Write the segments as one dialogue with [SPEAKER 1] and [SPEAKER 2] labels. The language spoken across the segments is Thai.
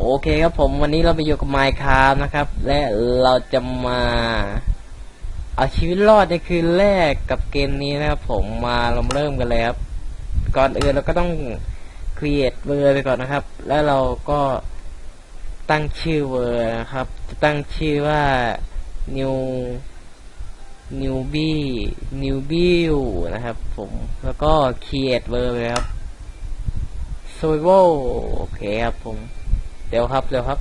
[SPEAKER 1] โอเคครับผมวันนี้เราไปอยู่กับ Minecraft นะครับ และเราจะมาเอาชีวิตรอดในคืนแรกกับเกมนี้นะครับผมมาเราเริ่มกันเลยครับ ก่อนอื่นเราก็ต้อง create เวอร์ไปก่อนนะครับ แล้วเราก็ตั้งชื่อเวอร์นะครับ จะตั้งชื่อว่า new newbie newbie นะครับ ผมแล้วก็ create เวอร์ไปครับ survival โอเคครับผม เดี๋ยวครับเดี๋ยวครับ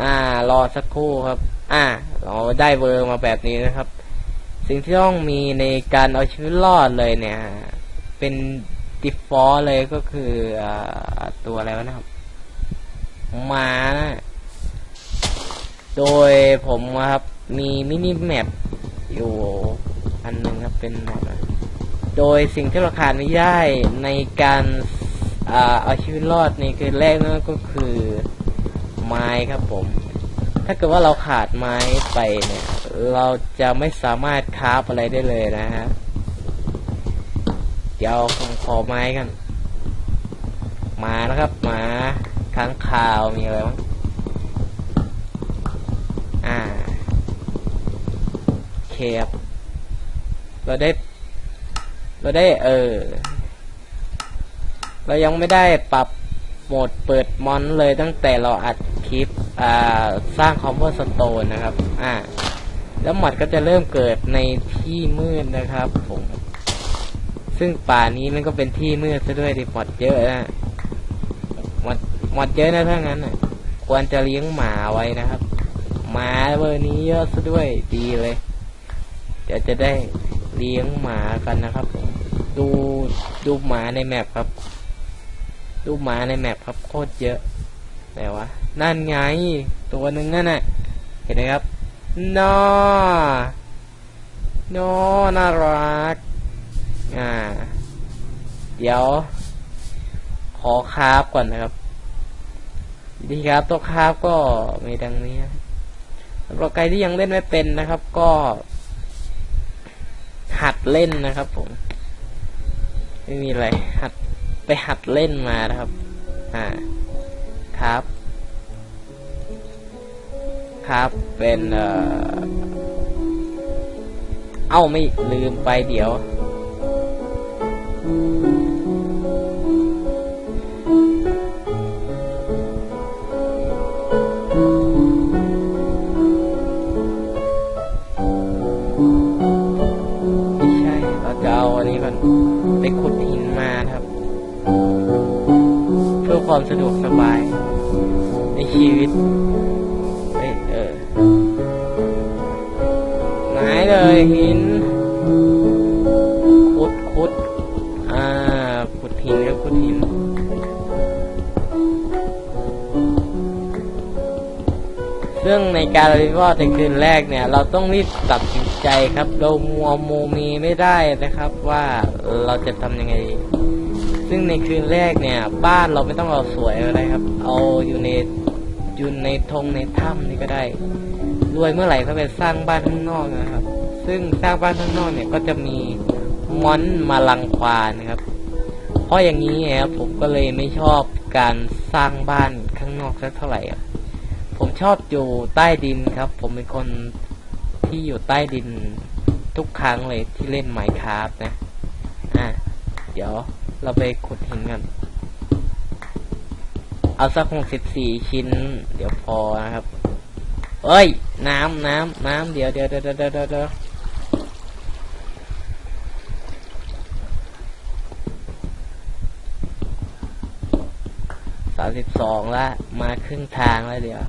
[SPEAKER 1] อ่ารอสักครู่ครับ อ่า เราได้เวอร์มาแบบนี้นะครับ สิ่งที่ต้องมีในการเอาชีวิตรอดเลยเนี่ย เป็น default เลยก็คืออตัวอะไรวะนะครับมานะโดยผมครับ มีมินิแมปอยู่ อันหนึ่งครับเป็นแบบโดยสิ่งที่เราขาดไม่ได้ในการอเอาชีวิตรอดในคืนแรกนั่นก็คือไม้ครับผม ถ้าเกิดว่าเราขาดไม้ไปเนี่ย เราจะไม่สามารถคราฟอะไรได้เลยนะฮะเดี๋ยวผมขอไม้กัน มานะครับหมาค้างคาวมีอะไรบ้างอ่าเคครับ เราได้ เราได้ เออ เรายังไม่ได้ปรับโหมดเปิดมอนเลยตั้งแต่เราอัดคลิป อ่า สร้างคอมเ e อร์สโตนนะครับ อ่า แล้วมอดก็จะเริ่มเกิดในที่มืดนะครับผม ซึ่งป่านี้มันก็เป็นที่มืดซะด้วยดิมอดเยอะนะมอดมอดเยอะนะถ้างั้นนะควรจะเลี้ยงหมาไว้นะครับ หมาเบอร์นี้เยอะซะด้วยดีเลย เดี๋ยวจะได้ เลี้ยงหมากันนะครับผมดูดูหมาในแมปครับ ดูหมาในแมปครับโคตรเยอะแต่ว่านั่นไง ตัวหนึ่งนั่นน่ะเห็นไหมครับนอนอน่ารักอ่า เดี๋ยว ขอคาฟก่อนนะครับดีครับตัวคาฟก็มีดังนี้สำหรับใครที่ยังเล่นไม่เป็นนะครับ ก็ หัดเล่นนะครับผม ไม่มีอะไร หัดไปหัดเล่นมานะครับ อ่า ครับ ครับเป็นเอ่อเอ้าไม่ลืมไปเดี๋ยว ความสะดวกสบาย ในชีวิตเอ้เออไหนเลยหินขุดขุดอ่าขุดหินครับขุดหินซึ่งในการรีวอร์ดในคืนแรกเนี่ย เราต้องรีบตัดสินใจครับ เรามัวโมมีไม่ได้นะครับ ว่าเราจะทำยังไง ซึ่งในคืนแรกเนี่ย บ้านเราไม่ต้องเอาสวยอะไรครับ เอาอยู่ในอยู่ในธงในถ้ำนี่ก็ได้รวยเมื่อไหร่ก็ไปสร้างบ้านข้างนอกนะครับ ซึ่งสร้างบ้านข้างนอกเนี่ยก็จะมีมอนมาลังควานนะครับ เพราะอย่างนี้ครับผมก็เลยไม่ชอบการสร้างบ้านข้างนอกสักเท่าไหร่ครับผมชอบอยู่ใต้ดินครับ ผมเป็นคนที่อยู่ใต้ดินทุกครั้งเลยที่เล่นไมค์คราฟนะ อะ เดี๋ยว เราไปขุดหินกัน เอาสักหกสิบสี่ชิ้น เดี๋ยวพอนะครับ เอ้ย น้ำน้ำน้ำเดี๋ยวเดี๋ยวเดี๋ยวเดี๋ยวเดี๋ยวสามสิบสองละ มาครึ่งทางแล้วเดี๋ยว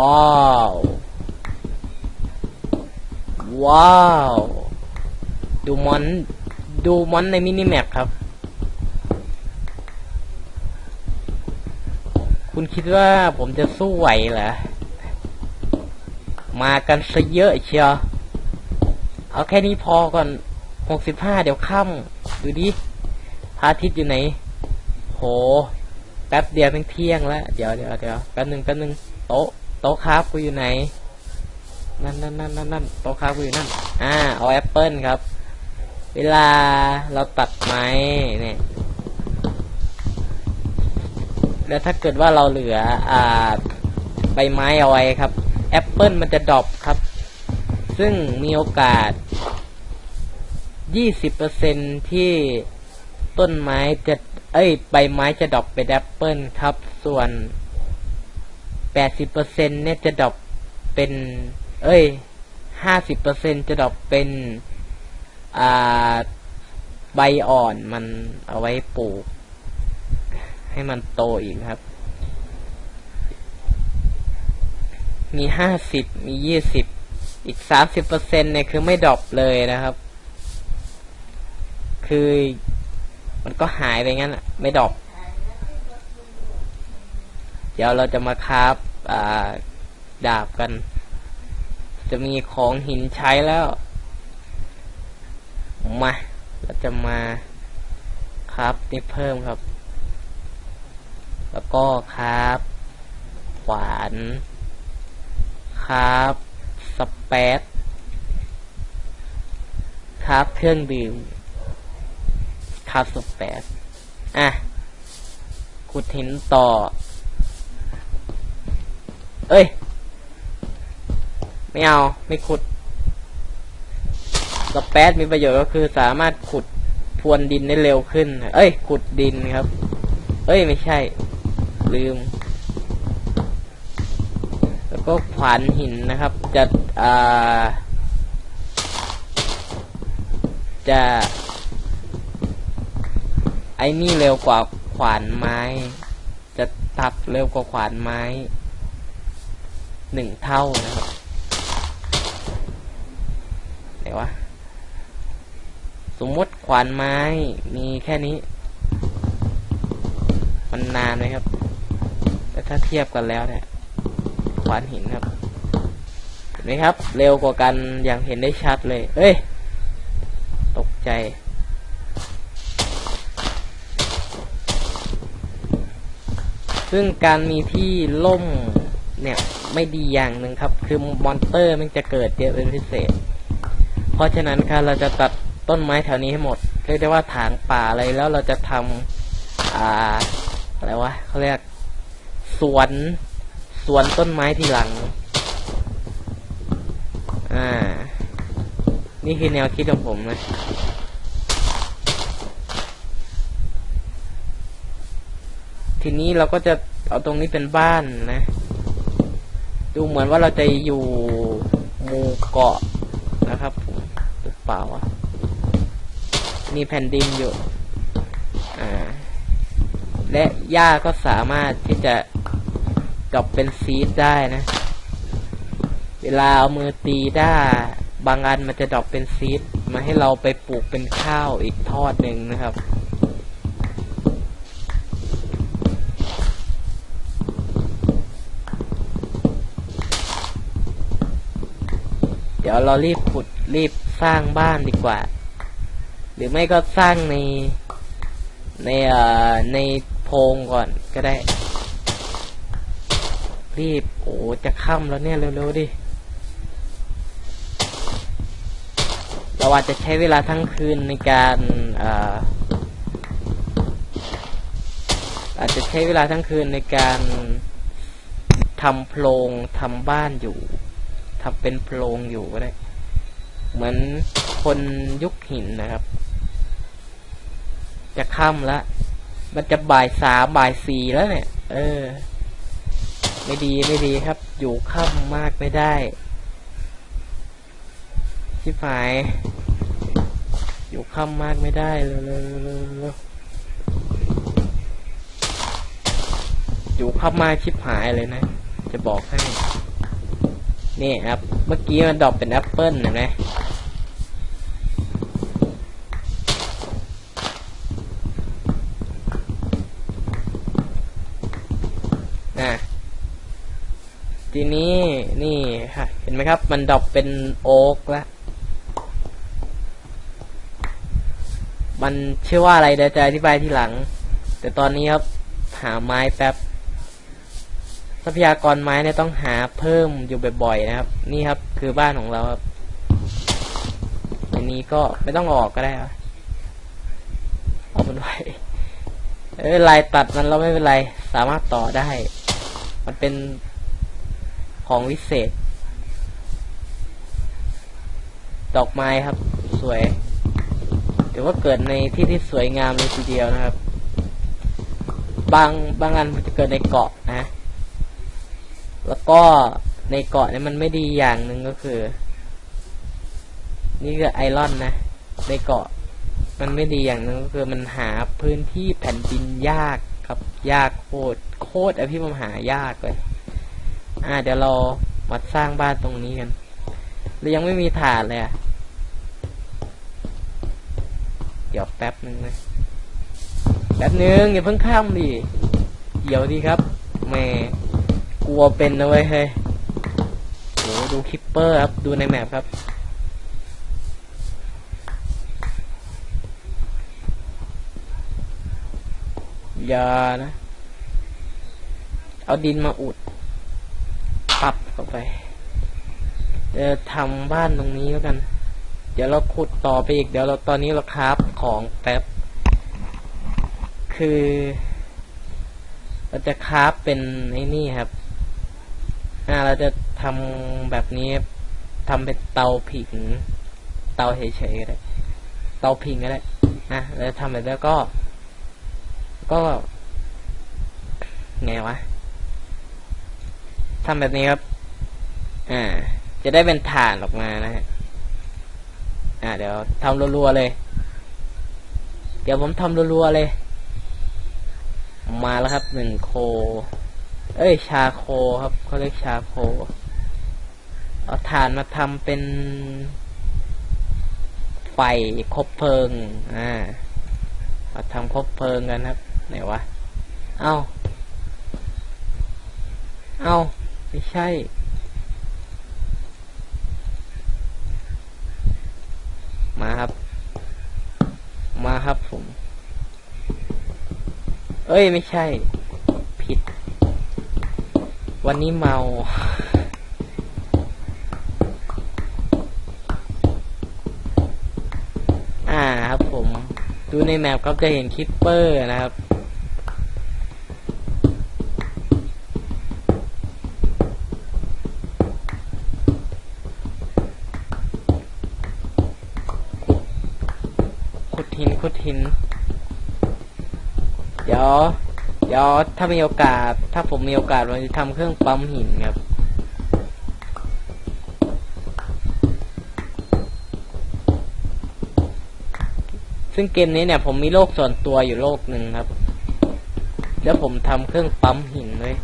[SPEAKER 1] ว้าว ว้าว ดูมอน ดูมอนในมินิแมปครับ คุณคิดว่าผมจะสู้ไหวเหรอ มากันซะเยอะเชียวเอาแค่นี้พอก่อนหกสิบห้าเดี๋ยวค่ำดูดิพระอาทิตย์อยู่ไหน โห แป๊บเดียวเป็นเที่ยงแล้ว เดี๋ยวเดี๋ยวเดี๋ยวแป๊บหนึ่งแป๊บหนึ่งโต๊ะ โต๊ะครับกูอยู่ไหน นั่นนั่นนั่นนั่นนั่นโต๊ะครับกูอยู่นั่น อ่า เอาแอปเปิลครับ เวลาเราตัดไม้เนี่ย แล้วถ้าเกิดว่าเราเหลือ อ่า ใบไม้เอาไว้ครับ แอปเปิลมันจะดรอปครับ ซึ่งมีโอกาส 20%ที่ต้นไม้จะ เอ้ย ใบไม้จะดรอปเป็นแอปเปิลครับ ส่วน 80%เปอร์เซ็นเนี่ยจะดรอปเป็น เอ้ย50%จะดรอปเป็น อ่า ใบอ่อนมันเอาไว้ปลูก ให้มันโตอีกครับ มีห้าสิบมียี่สิบอีกสามสิบเปอร์เซ็นเนี่ยคือไม่ดรอปเลยนะครับ คือ มันก็หายไปงั้นอะไม่ดรอป ดี๋ยวเราจะมาคราฟาดาบกัน จะมีของหินใช้แล้วมาเราจะมาคราฟนี่เพิ่มครับ แล้วก็คราฟขวานคราฟสเปซคราฟเครื่องดื่มคราฟสเปซอะขุดหินต่อ เอ้ย ไม่เอาไม่ขุดสเปซมีประโยชน์ก็คือสามารถขุดพรวนดินได้เร็วขึ้น เอ้ย ขุดดินครับ เอ้ยไม่ใช่ ลืม แล้วก็ขวานหินนะครับ จะอ่าจะไอ้นี่เร็วกว่าขวานไม้ จะตัดเร็วกว่าขวานไม้ หนึ่งเท่านะครับไหนวะสมมติขวานไม้มีแค่นี้ มันนานไหมครับ แต่ถ้าเทียบกันแล้วเนี่ยขวานหินครับเห็นไหมครับ เร็วกว่ากันอย่างเห็นได้ชัดเลย เอ้ย ตกใจซึ่งการมีที่ล่ม เนี่ยไม่ดีอย่างหนึ่งครับ คือมอนเตอร์มันจะเกิดเยอะเป็นพิเศษ เพราะฉะนั้นครับเราจะตัดต้นไม้แถวนี้ให้หมดเรียกได้ว่าถางป่าอะไรแล้วเราจะทำอ่าอะไรวะเขาเรียกสวนสวนต้นไม้ทีหลัง อ่า นี่คือแนวคิดของผมนะทีนี้เราก็จะเอาตรงนี้เป็นบ้านนะ ดูเหมือนว่าเราจะอยู่หมู่เกาะนะครับหรือเปล่าวะมีแผ่นดินอยู่และหญ้าก็สามารถที่จะดอปเป็นซีดได้นะ เวลาเอามือตีได้บางอันมันจะดรอปเป็นซีดมาให้เราไปปลูกเป็นข้าวอีกทอดหนึ่งนะครับ ดี๋ยวเรารีบขุดรีบสร้างบ้านดีกว่า หรือไม่ก็สร้างในในเอ่อในโพงก่อนก็ได้ รีบโอ้จะค่ำแล้วเนี่ยเร็วๆดิเราอาจจะใช้เวลาทั้งคืนในการอ่าอาจจะใช้เวลาทั้งคืนในการทำโพรงทำบ้านอยู่ ทำเป็นโพรงอยู่ก็ได้ เหมือนคนยุคหินนะครับ จะค่ำแล้วมันจะบ่ายสามบ่ายสี่แล้วเนี่ย เออ ไม่ดีไม่ดีครับ อยู่ค่ำมากไม่ได้ ชิบหาย อยู่ค่ำมากไม่ได้เร็วเร็วเร็วเร็วอยู่ค่ำมากชิบหายเลยนะ จะบอกให้ นี่ครับ เมื่อกี้มันดรอปเป็นแอปเปิลเห็นไหมอ่ทีนี้นี่ค่ะเห็นไหมครับ มันดรอปเป็นโอ๊กแล้ว มันชื่อว่าอะไรเดี๋ยวจะอธิบายทีหลัง แต่ตอนนี้ครับ หาไม้แป๊บ ทรัพยากรไม้เนี่ยต้องหาเพิ่มอยู่บ่อยๆนะครับ นี่ครับคือบ้านของเราครับอันนี้ก็ไม่ต้องออกก็ได้ครับเอามันไว้เออลายตัดมันเราไม่เป็นไร สามารถต่อได้ มันเป็นของวิเศษ ดอกไม้ครับ สวยถือว่าเกิดในที่ที่สวยงามเลยทีเดียวนะครับ บางบางอันมันจะเกิดในเกาะนะ แล้วก็ในเกาะเนี่ยมันไม่ดีอย่างหนึ่งก็คือ นี่คือไอรอนนะ ในเกาะมันไม่ดีอย่างหนึ่งก็คือมันหาพื้นที่แผ่นดินยากครับ ยากโคตรโคตรอะพี่มันหายากเลย อ่า เดี๋ยวเรามาสร้างบ้านตรงนี้กันเรายังไม่มีฐานเลยอะเดี๋ยวแป๊บนึงนะแป๊บนึงอย่าเพิ่งข้ามดิเดี๋ยวดีครับแม่ ลัวเป็นนะเว้ยเฮ้ยโหดูคิปเปอร์ครับ ดูในแมปครับ อย่านะ เอาดินมาอุดปรับเข้าไปเดี๋ยวทำบ้านตรงนี้แล้วกัน เดี๋ยวเราขุดต่อไปอีก เดี๋ยวเราตอนนี้เราคราฟของแป๊บ คือเราจะคราฟเป็นไอ้นี่ครับ เราจะทำแบบนี้ทำเป็นเตาผิง เตาเฉยๆก็ได้เตาผิงก็ได้นะแล้วทำแบบแล้วก็ ก็ไงวะทำแบบนี้ครับ อ่า จะได้เป็นฐานออกมานะฮะ อ่า เดี๋ยวทำรัวๆเลย เดี๋ยวผมทำรัวๆเลย มาแล้วครับหนึ่งโค เอ้ย ชาโคครับเขาเรียกชาโค เอาฐานมาทำเป็น ไฟคบเพลิง อ่ามาทำคบเพลิงกันครับ ไหนวะ เอ้าเอ้าไม่ใช่ มาครับ มาครับผม เอ้ย ไม่ใช่ ผิด วันนี้เมา อ่าครับผม ดูในแมปก็จะเห็นคิปเปอร์นะครับขุดหินขุดหิน เดี๋ยว เดี๋ยวถ้ามีโอกาส ถ้าผมมีโอกาสผมจะทำเครื่องปั๊มหินครับซึ่งเกมนี้เนี่ยผมมีโลกส่วนตัวอยู่โลกหนึ่งครับ แล้วผมทำเครื่องปั๊มหินเลย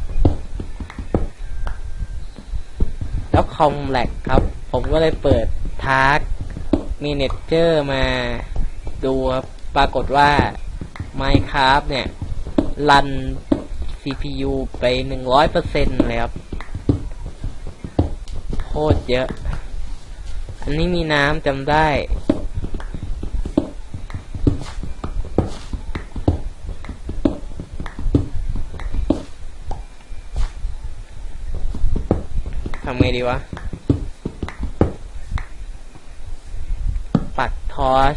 [SPEAKER 1] แล้วคอมแลกครับ ผมก็เลยเปิดทาร์กมีเน็ตเจอร์มาดูครับ ปรากฏว่า Minecraft เนี่ย รัน CPU ไปหนึ่งร้อยเปอร์เซ็นต์เลยครับโคตรเยอะ อันนี้มีน้ำจำได้ ทำไงดีวะ ปักทอส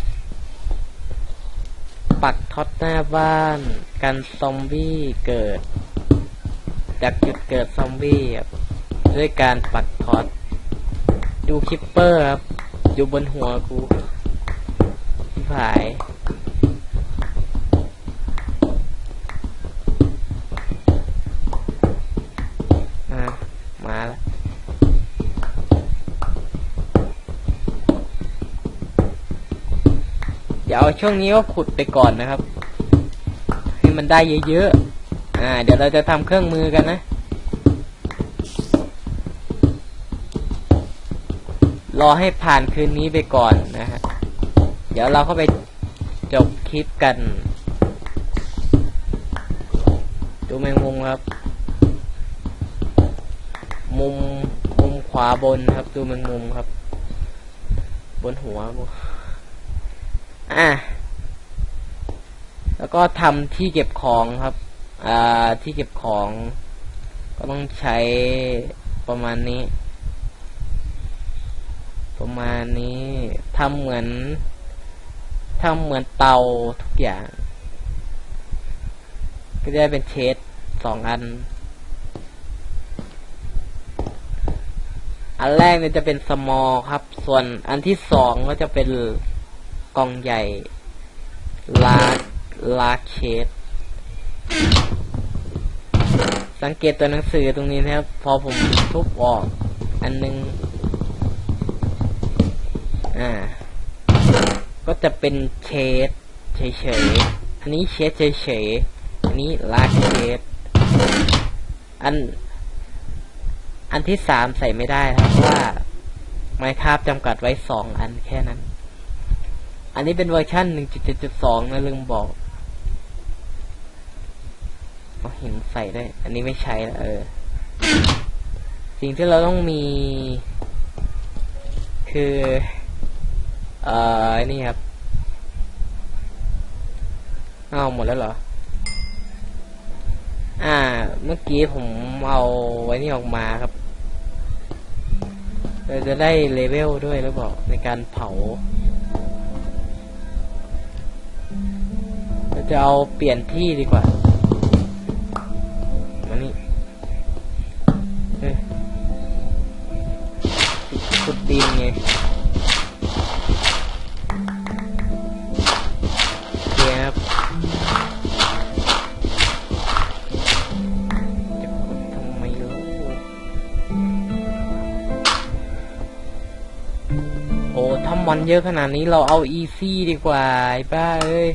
[SPEAKER 1] ปักท็อตหน้าบ้าน กันซอมบี้เกิด จากจุดเกิดซอมบี้ครับด้วยการปักท็อตดูคิปเปอร์ครับอยู่บนหัวกูที่ผาย อะ มาแล้ว เดี๋ยวช่วงนี้ก็ขุดไปก่อนนะครับให้มันได้เยอะๆอ่า เดี๋ยวเราจะทำเครื่องมือกันนะ รอให้ผ่านคืนนี้ไปก่อนนะฮะเดี๋ยวเราเข้าไปจบคลิปกัน ดูแมงมุมครับ มุมมุมขวาบนครับ ดูแมงมุมครับ บนหัว อะแล้วก็ทำที่เก็บของครับ อ่า ที่เก็บของ ก็ต้องใช้ประมาณนี้ ประมาณนี้ทำเหมือนทำเหมือนเตาทุกอย่าง ก็จะได้เป็นเชดสองอัน อันแรกเนี่ยจะเป็นสมอลครับ ส่วนอันที่สองก็จะเป็น ล่องใหญ่ลาลาเคสสังเกตตัวหนังสือตรงนี้นะครับ พอผมทุบออก อันนึง อ่า ก็จะเป็นเชดเฉยๆ อันนี้เชดเฉยๆ อันนี้ลาเคสอัน อันที่สามใส่ไม่ได้ครับเพราะว่าไมคาบจำกัดไว้สองอันแค่นั้น อันนี้เป็นเวอร์ชันหนึ่งจุดจุดสองนะลืมบอกเอาหินใส่ได้ อันนี้ไม่ใช้ละเออ สิ่งที่เราต้องมี คือ เอ่อ นี่ครับเอาหมดแล้วเหรอ อ่า เมื่อกี้ผมเอาไว้นี่ออกมาครับเราจะได้เลเวลด้วยหรือเปล่าในการเผา จะเอาเปลี่ยนที่ดีกว่ามานี่เฮ้ยขุดดินไงโอเคครับจะขุดทำไมล่ะโอ้ทำมันเยอะขนาดนี้เราเอาอีซี่ดีกว่าไอ้บ้าเอ้ย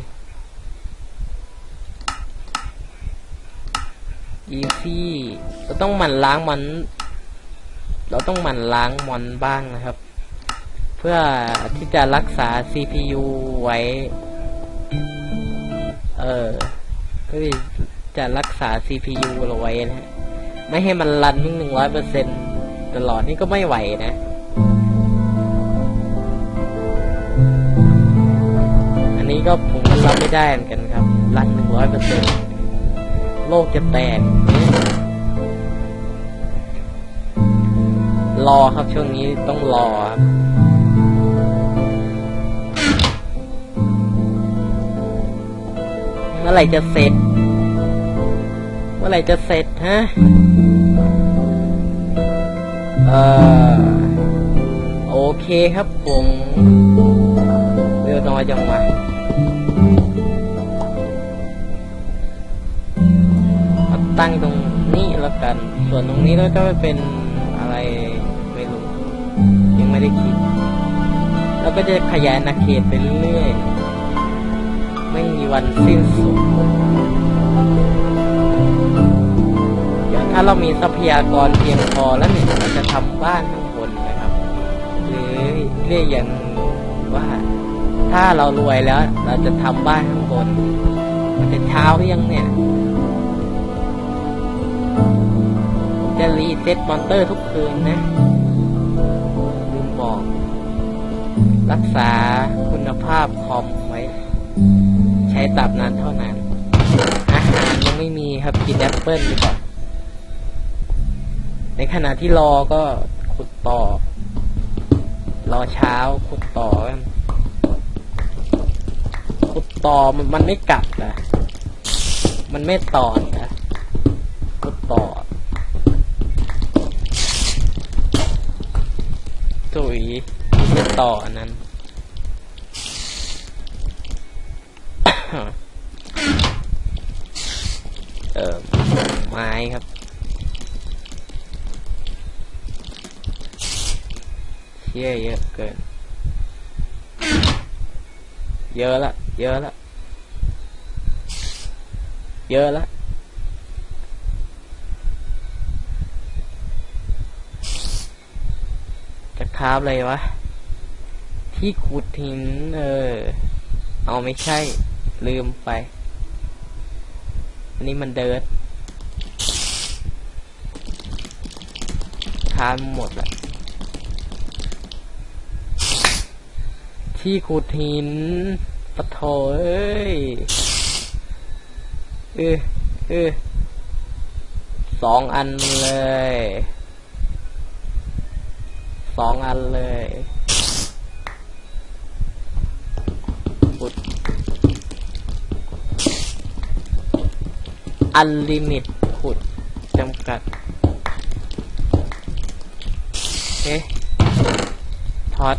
[SPEAKER 1] อีซี่เราต้องหมั่นล้างมัน เราต้องหมั่นล้างมันบ้างนะครับ เพื่อที่จะรักษา CPU ไว้ เออก็จะรักษา CPU เราไว้นะ ไม่ให้มันรันวิ่งหนึ่งร้อยเปอร์เซ็นตลอดนี่ก็ไม่ไหวนะอันนี้ก็ผมรับไม่ได้เหมือนกันครับ รันหนึ่งร้อยเปอร์เซ็น โลกจะแตก รอครับช่วงนี้ต้องรอครับเมื่อไหร่จะเสร็จ เมื่อไหร่จะเสร็จฮะ เอ่อ โอเคครับผมเร็วน้อยจังวะ ตั้งตรงนี้แล้วกัน ส่วนตรงนี้แล้วก็เป็นอะไรไม่รู้ ยังไม่ได้คิด แล้วก็จะขยายอาเขตไปเรื่อยๆ ไม่มีวันสิ้นสุดเดี๋ยวถ้าเรามีทรัพยากรเพียงพอแล้วเนี่ยเราจะทำบ้านข้างบนนะครับ หรือเรียกอย่างว่าถ้าเรารวยแล้ว เราจะทำบ้านข้างบนมันจะเช้าหรือยังเนี่ย จะรีเซ็ตมอนเตอร์ทุกคืนนะลืมบอก รักษาคุณภาพคอมไว้ ใช้ตับนานเท่านั้นอาหารยังไม่มีครับกินแอปเปิ้ลดีกว่าในขณะที่รอก็ขุดต่อ รอเช้าขุดต่อกันขุดต่อมันมันไม่กลับนะมันไม่ต่อนะขุดต่อถุยไม่ ต่ออันนั้น เออไม้ครับเชี่ยเยอะเกิน เยอะละ เยอะละ เยอะละจะคาบเลยวะ ที่ขุดหินเออ เอาไม่ใช่ ลืมไป อันนี้มันเดิร์ดคานหมดละที่ขุดหินปะโถเอ้ยเออเออสองอันเลย สองอันเลย อันลิมิตขุดจำกัดเอ๊ะทอด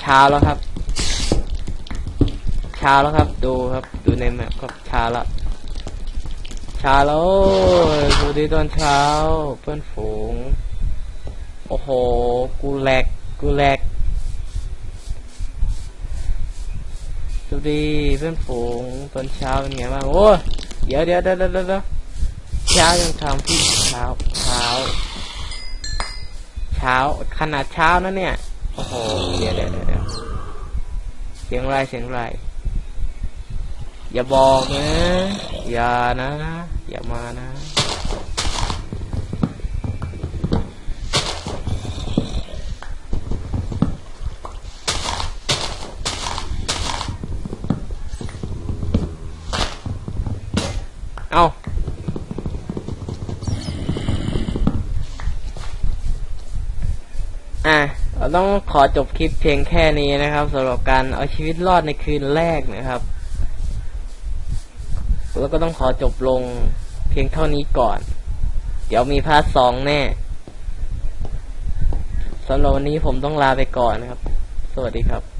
[SPEAKER 1] เช้าแล้วครับ เช้าแล้วครับ ดูครับ ดูในแมปครับเช้าแล้วเช้าแล้วสวัสดีตอนเช้า เพื่อนฝูง โอ้โห กูแหลก กูแหลกสวัส ดีเพื่อนฝูงตอนเช้าเป็นไงบ้างโอ้ยเดี๋ยวเดี๋ยวเดี๋ยวเดี๋ยวเช้ายังทำที่เช้าเช้า เช้าขนาดเช้านะเนี่ยโอ้โหเดี๋ยวเดี๋ยวเดี๋ยวเสียงไรเสียงไรอย่าบอกนะ อย่านะ อย่ามานะ เอาอะ เรา ต้องขอจบคลิปเพียงแค่นี้นะครับสำหรับการเอาชีวิตรอดในคืนแรกนะครับ แล้วก็ต้องขอจบลงเพียงเท่านี้ก่อน เดี๋ยวมีพาร์ทสองแน่สำหรับวันนี้ผมต้องลาไปก่อนนะครับ สวัสดีครับ